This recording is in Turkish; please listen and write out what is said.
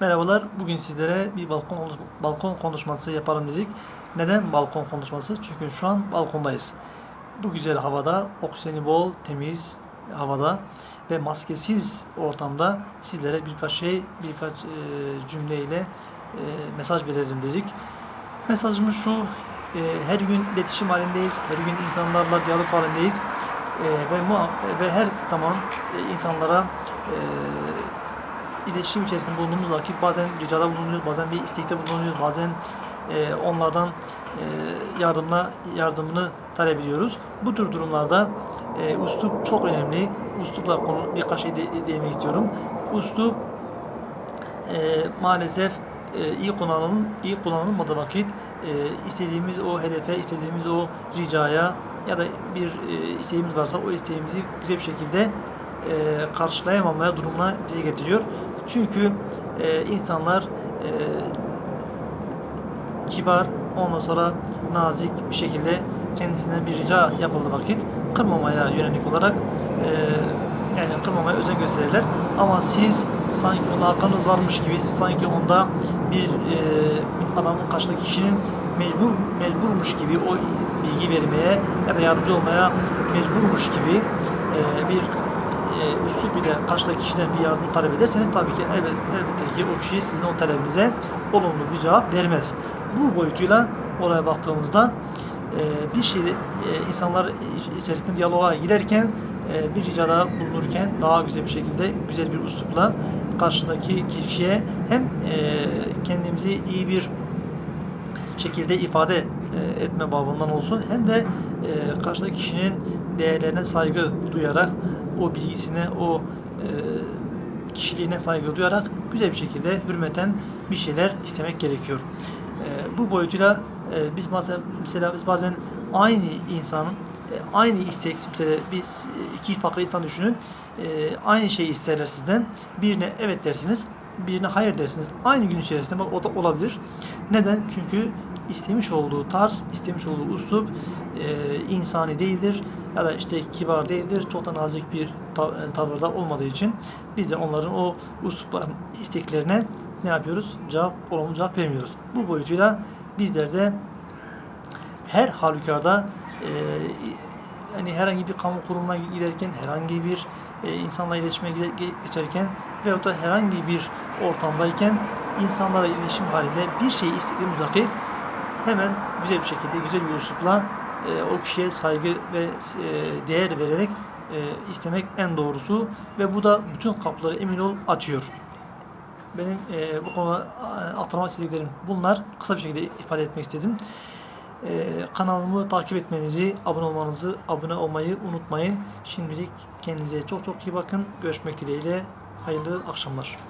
Merhabalar. Bugün sizlere bir balkon balkon konuşması yapalım dedik. Neden balkon konuşması? Çünkü şu an balkondayız. Bu güzel havada, oksijeni bol, temiz havada ve maskesiz ortamda sizlere birkaç şey, birkaç e, cümleyle e, mesaj verelim dedik. Mesajımız şu, e, her gün iletişim halindeyiz, her gün insanlarla diyalog halindeyiz E, ve ve her zaman e, insanlara e, iletişim içerisinde bulunduğumuz vakit bazen ricada bulunuyoruz, bazen bir istekte bulunuyoruz, bazen e, onlardan e, yardımla yardımını talep ediyoruz. Bu tür durumlarda e, üslup çok önemli. Üslupla konu birkaç şey de, değinmek istiyorum. Üslup e, maalesef e, iyi kullanılın iyi kullanılmadığı vakit e, istediğimiz o hedefe, istediğimiz o ricaya ya da bir e, isteğimiz varsa o isteğimizi güzel bir şekilde e, karşılayamamaya durumuna bizi getiriyor. Çünkü e, insanlar e, kibar, ondan sonra nazik bir şekilde kendisinden bir rica yapıldığı vakit kırmamaya yönelik olarak e, yani kırmamaya özen gösterirler. Ama siz sanki onda hakkınız varmış gibi, siz sanki onda bir e, adamın karşıdaki kişinin mecbur mecburmuş gibi o bilgi vermeye ya da yardımcı olmaya mecburmuş gibi e, bir ile karşıdaki kişiden bir yardım talep ederseniz tabii ki elbet, elbette ki o kişi sizin o talebinize olumlu bir cevap vermez. Bu boyutuyla olaya baktığımızda e, bir şey e, insanlar iç- içerisinde diyaloğa girerken e, bir ricada bulunurken daha güzel bir şekilde güzel bir üslupla karşıdaki kişiye hem e, kendimizi iyi bir şekilde ifade e, etme babından olsun hem de e, karşıdaki kişinin değerlerine saygı duyarak o bilgisine o e, kişiliğine saygı duyarak güzel bir şekilde hürmeten bir şeyler istemek gerekiyor. E, bu boyutuyla e, biz bazen mesela biz bazen aynı insanın e, aynı istek mesela biz iki farklı insan düşünün aynı şeyi isterler sizden. Birine evet dersiniz birine hayır dersiniz. Aynı gün içerisinde bak o da olabilir. Neden? Çünkü istemiş olduğu tarz istemiş olduğu üslup e, insani değildir ya da işte kibar değildir çok da nazik bir ta- e, tavırda olmadığı için biz de onların o üslupların isteklerine ne yapıyoruz? Cevap olumlu cevap vermiyoruz. Bu boyutuyla bizler de her halükarda e, yani herhangi bir kamu kurumuna giderken, herhangi bir e, insanla iletişime gide- ge- geçerken veyahut da herhangi bir ortamdayken insanlara iletişim halinde bir şey istediğimiz vakit hemen güzel bir şekilde, güzel bir üslupla e, o kişiye saygı ve e, değer vererek e, istemek en doğrusu ve bu da bütün kapıları emin ol açıyor. Benim e, bu konuda e, atlamak istediklerim bunlar. Kısa bir şekilde ifade etmek istedim. Ee, kanalımı takip etmenizi, abone olmanızı, abone olmayı unutmayın. Şimdilik kendinize çok çok iyi bakın. Görüşmek dileğiyle. Hayırlı akşamlar.